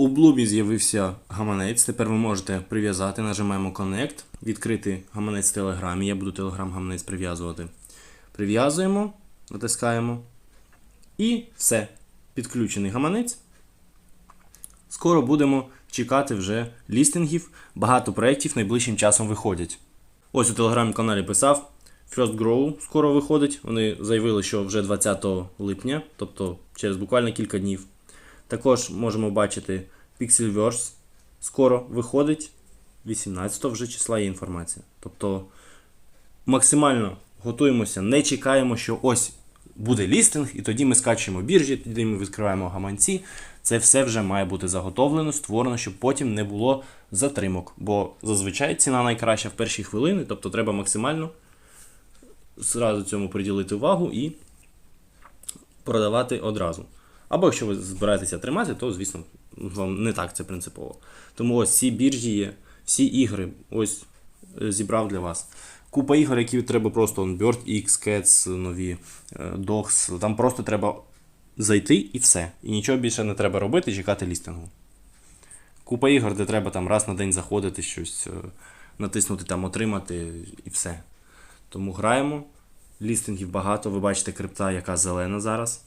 У Блубі з'явився гаманець. Тепер ви можете прив'язати, нажимаємо Connect, відкрити гаманець в Телеграмі. Я буду Telegram гаманець прив'язувати. Прив'язуємо, натискаємо. І все. Підключений гаманець. Скоро будемо чекати вже лістингів. Багато проєктів найближчим часом виходять. Ось у телеграм-каналі писав. First Grow скоро виходить. Вони заявили, що вже 20 липня, тобто через буквально кілька днів. Також можемо бачити Pixelverse скоро виходить. 18 вже числа є інформація. Тобто максимально готуємося, не чекаємо, що ось буде лістинг, і тоді ми скачуємо біржі, тоді ми відкриваємо гаманці. Це все вже має бути заготовлено, створено, щоб потім не було затримок. Бо зазвичай ціна найкраща в перші хвилини, тобто треба максимально зразу цьому приділити увагу і продавати одразу. Або якщо ви збираєтеся тримати, то, звісно, вам не так це принципово. Тому ось ці біржі є, всі ігри ось е, зібрав для вас. Купа ігор, які треба просто Bird X, Cats, нові е, Dogs. Там просто треба зайти і все. І нічого більше не треба робити, чекати лістингу. Купа ігор, де треба там раз на день заходити, щось е, натиснути там отримати і все. Тому граємо. Лістингів багато. Ви бачите крипта, яка зелена зараз.